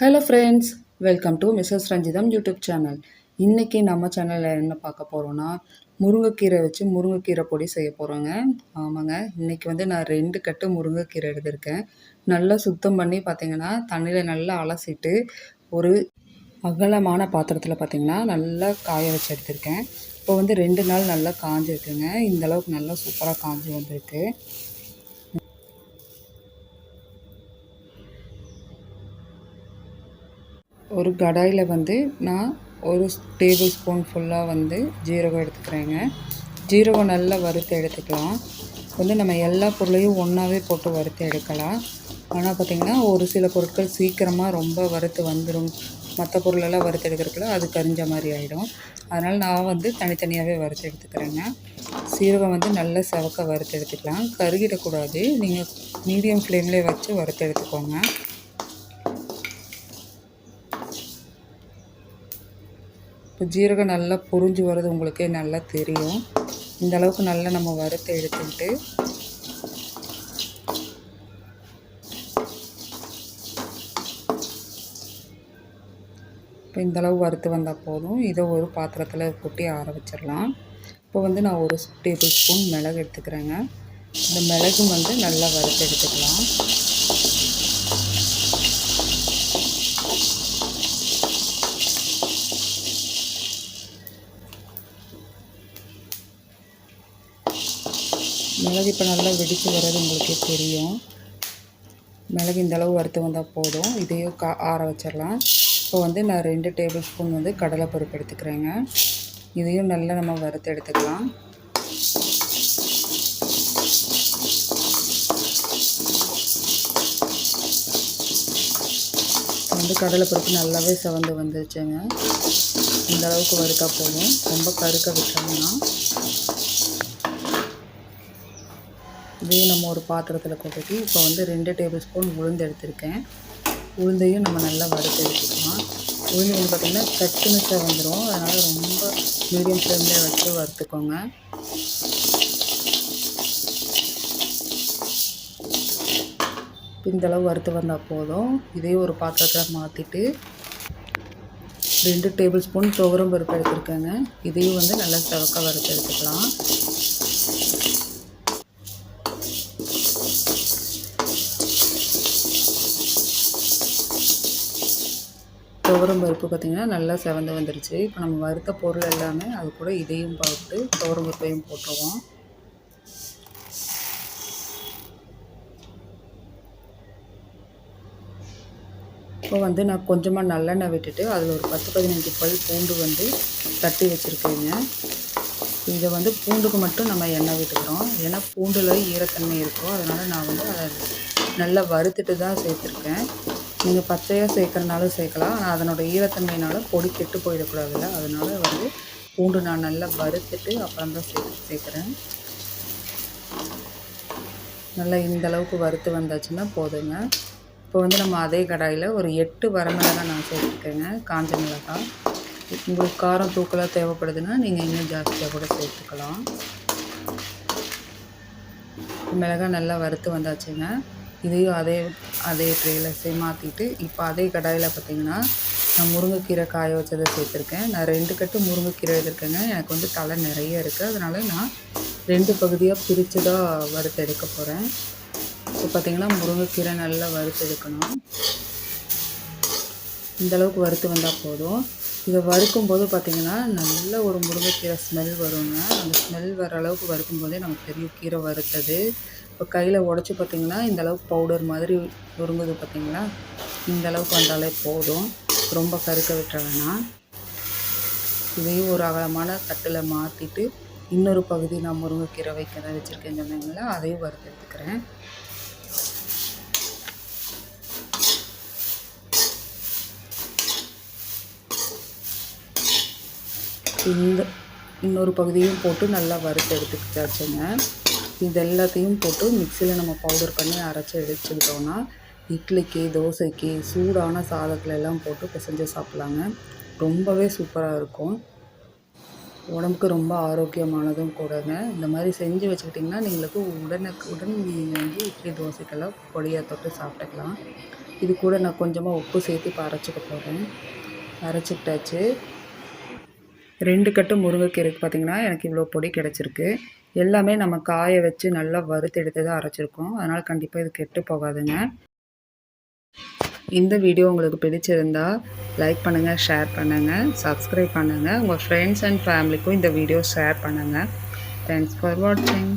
Hello friends welcome to Mrs Ranjitham YouTube channel இன்றைக்கி நம்ம சேனலில் என்ன பார்க்க போகிறோன்னா முருங்கைக்கீரை வச்சு முருங்கைக்கீரை பொடி செய்ய போகிறோங்க ஆமாங்க இன்றைக்கி வந்து நான் ரெண்டு கட்டு முருங்கைக்கீரை எடுத்திருக்கேன். நல்லா சுத்தம் பண்ணி பார்த்திங்கன்னா தண்ணியில் நல்லா அலசிட்டு ஒரு அகலமான பாத்திரத்தில் பார்த்திங்கன்னா நல்லா காய வச்சு எடுத்திருக்கேன். இப்போ வந்து ரெண்டு நாள் நல்லா காஞ்சிருக்குங்க. இந்த அளவுக்கு நல்லா சூப்பராக காஞ்சி வந்திருக்கு. ஒரு கடாயில் வந்து நான் ஒரு டேபிள் ஸ்பூன் ஃபுல்லாக வந்து ஜீரகம் எடுத்துக்கிறேங்க. ஜீரகம் நல்லா வறுத்து எடுத்துக்கலாம். வந்து நம்ம எல்லா பொருளையும் ஒன்றாவே போட்டு வறுத்து எடுக்கலாம். ஆனால் பார்த்திங்கன்னா ஒரு சில பொருட்கள் சீக்கிரமாக ரொம்ப வறுத்து வந்துடும் மற்ற பொருளெல்லாம் வறுத்து எடுக்கிறதுக்குள்ள அது கரிஞ்ச மாதிரி ஆகிடும் அதனால் நான் வந்து தனித்தனியாகவே வறுத்து எடுத்துக்கிறேங்க. சீரகம் வந்து நல்லா செவக்க வறுத்து எடுத்துக்கலாம். கருகிடக்கூடாது. நீங்கள் மீடியம் ஃப்ளேம்லேயே வச்சு வறுத்து எடுத்துக்கோங்க. இப்போ ஜீரகம் நல்லா புரிஞ்சு வர்றது உங்களுக்கே நல்லா தெரியும். இந்த அளவுக்கு நல்லா நம்ம வறுத்து எடுத்துக்கிட்டு இப்போ இந்தளவு வறுத்து வந்தால் போதும். இதை ஒரு பாத்திரத்தில் கொட்டி ஆற வச்சிடலாம் இப்போ வந்து நான் ஒரு டேபிள் ஸ்பூன் மிளகு எடுத்துக்கிறேங்க. இந்த மிளகும் வந்து நல்லா வறுத்து எடுத்துக்கலாம். மிளகு இப்போ நல்லா வெடித்து வர்றது உங்களுக்கே தெரியும். மிளகு இந்தளவு வறுத்து வந்தால் போதும். இதையும் கா ஆற வச்சிடலாம். இப்போ வந்து நான் ரெண்டு டேபிள் ஸ்பூன் வந்து கடலைப்பருப்பு எடுத்துக்கிறேங்க. இதையும் நல்லா நம்ம வறுத்து எடுத்துக்கலாம். வந்து கடலைப்பருப்பு நல்லாவே செவந்து வந்துருச்சுங்க. இந்த அளவுக்கு போதும். ரொம்ப கருக்க விட்டோம்னா இதையும் நம்ம ஒரு பாத்திரத்தில் கொட்டி இப்போ வந்து ரெண்டு டேபிள் ஸ்பூன் உளுந்து எடுத்திருக்கேன். உளுந்தையும் நம்ம நல்லா வறுத்து எடுத்துக்கலாம். உளுந்து வந்து பார்த்திங்கன்னா சட்டுன்னு வந்துடும் அதனால் ரொம்ப மீடியம் ஃப்ளேமில் வச்சு வறுத்துக்கோங்க. இந்தளவு வறுத்து வந்தால் போதும். இதையும் ஒரு பாத்திரத்தில் மாற்றிட்டு ரெண்டு டேபிள் ஸ்பூன் துவரம் பருப்பு எடுத்துருக்கேங்க. இதையும் வந்து நல்லா செவக்க வறுத்து எடுத்துக்கலாம். துவரம் பருப்பு பார்த்திங்கன்னா நல்லா செவந்து வந்துருச்சு. இப்போ நம்ம வறுத்த பொருள் எல்லாமே அது கூட இதையும் பார்த்து துவரம் பருப்பையும் போட்டுருவோம். இப்போ வந்து நான் கொஞ்சமாக நல்லெண்ணெய் விட்டுட்டு அதில் ஒரு பத்து பதினஞ்சு பல் பூண்டு வந்து தட்டி வச்சுருக்கேங்க. இதை வந்து பூண்டுக்கு மட்டும் நம்ம எண்ணெய் விட்டுக்கிறோம். ஏன்னா பூண்டில் ஈரத்தன்மை இருக்கும் அதனால் நான் வந்து அதை நல்லா வறுத்துட்டு தான் சேர்த்துருக்கேன். நீங்கள் பச்சையாக சேர்க்குறனாலும் சேர்க்கலாம். ஆனால் அதனோட ஈரத்தன்மையினால் பொடி கெட்டு போயிடக்கூடாதுல்ல. அதனால் வந்து பூண்டு நான் நல்லா வறுத்துட்டு அப்புறம் தான் சே சேர்க்குறேன். நல்லா இந்த அளவுக்கு வறுத்து வந்தாச்சுன்னா போதுங்க. இப்போ வந்து நம்ம அதே கடாயில் ஒரு எட்டு வரமிளகாய் நான் சேர்த்துருக்கேங்க. காஞ்ச மிளகாய் உங்களுக்கு காரம் தூக்கலாக தேவைப்படுதுன்னா நீங்கள் இன்னும் ஜாஸ்தியாக கூட சேர்த்துக்கலாம். மிளகாய் நல்லா வறுத்து வந்தாச்சுங்க. இதையும் அதே அதே ட்ரேயில் மாற்றிட்டு இப்போ அதே கடாயில் பார்த்திங்கன்னா நான் முருங்கைக்கீரை காய வச்சதை சேர்த்துருக்கேன். நான் ரெண்டு கட்டு முருங்கைக்கீரை எடுத்திருக்கேங்க. எனக்கு வந்து தலை நிறைய இருக்குது அதனால் நான் ரெண்டு பகுதியாக பிரித்து தான் வறுத்து எடுக்க போகிறேன் இப்போ பார்த்திங்கன்னா முருங்கைக்கீரை நல்லா வறுத்து எடுக்கணும். இந்தளவுக்கு வறுத்து வந்தால் போதும். இதை வறுக்கும்போது பார்த்திங்கன்னா நல்ல ஒரு முருங்கைக்கீரை ஸ்மெல் வருங்க. அந்த ஸ்மெல் வர அளவுக்கு வறுக்கும் போதே நமக்கு தெரியும் கீரை வறுத்தது. இப்போ கையில் உடச்சி பார்த்திங்கன்னா இந்த அளவுக்கு பவுடர் மாதிரி உருங்குது பார்த்திங்களா இந்த அளவுக்கு வந்தாலே போதும். ரொம்ப கருக்க விட்டுற வேணாம். இதையும் ஒரு அகலமான தட்டில் மாற்றிட்டு இன்னொரு பகுதி நான் முருங்கைக்கீரை வைக்கிறத வச்சுருக்கேன் சொன்னீங்களா அதையும் வறுத்து எடுத்துக்கிறேன் இந்த இன்னொரு பகுதியும் போட்டு நல்லா வறுத்து எடுத்துக்கிட்டாச்சுங்க இது எல்லாத்தையும் போட்டு மிக்சியில் நம்ம பவுடர் பண்ணி அரைச்சி எடுத்துக்கிட்டோன்னா இட்லிக்கு தோசைக்கு சூடான சாதத்தில் எல்லாம் போட்டு பிசைஞ்சு சாப்பிட்லாங்க. ரொம்பவே சூப்பராக இருக்கும். உடம்புக்கு ரொம்ப ஆரோக்கியமானதும் கூடங்க. இந்த மாதிரி செஞ்சு வச்சுக்கிட்டிங்கன்னா நீங்களுக்கு உடனுக்கு உடன் நீங்கள் வந்து இட்லி தோசைக்கெல்லாம் பொடியாக தொட்டு சாப்பிட்டுக்கலாம். இது கூட நான் கொஞ்சமாக உப்பு சேர்த்து இப்போ அரைச்சிக்க போகிறேன் அரைச்சிக்கிட்டாச்சு. ரெண்டு கட்டு முருங்கைக்கீரைக்கு பார்த்திங்கன்னா எனக்கு இவ்வளோ பொடி கிடச்சிருக்கு. எல்லாமே நம்ம காய வச்சு நல்லா வறுத்தெடுத்து தான் அரைச்சிருக்கோம். அதனால் கண்டிப்பாக இது கெட்டு போகாதுங்க. இந்த வீடியோ உங்களுக்கு பிடிச்சிருந்தா லைக் பண்ணுங்கள் ஷேர் பண்ணுங்கள் சப்ஸ்கிரைப் பண்ணுங்கள் உங்கள் ஃப்ரெண்ட்ஸ் அண்ட் ஃபேமிலிக்கும் இந்த வீடியோ ஷேர் பண்ணுங்கள் தேங்க்ஸ் ஃபார் வாட்சிங்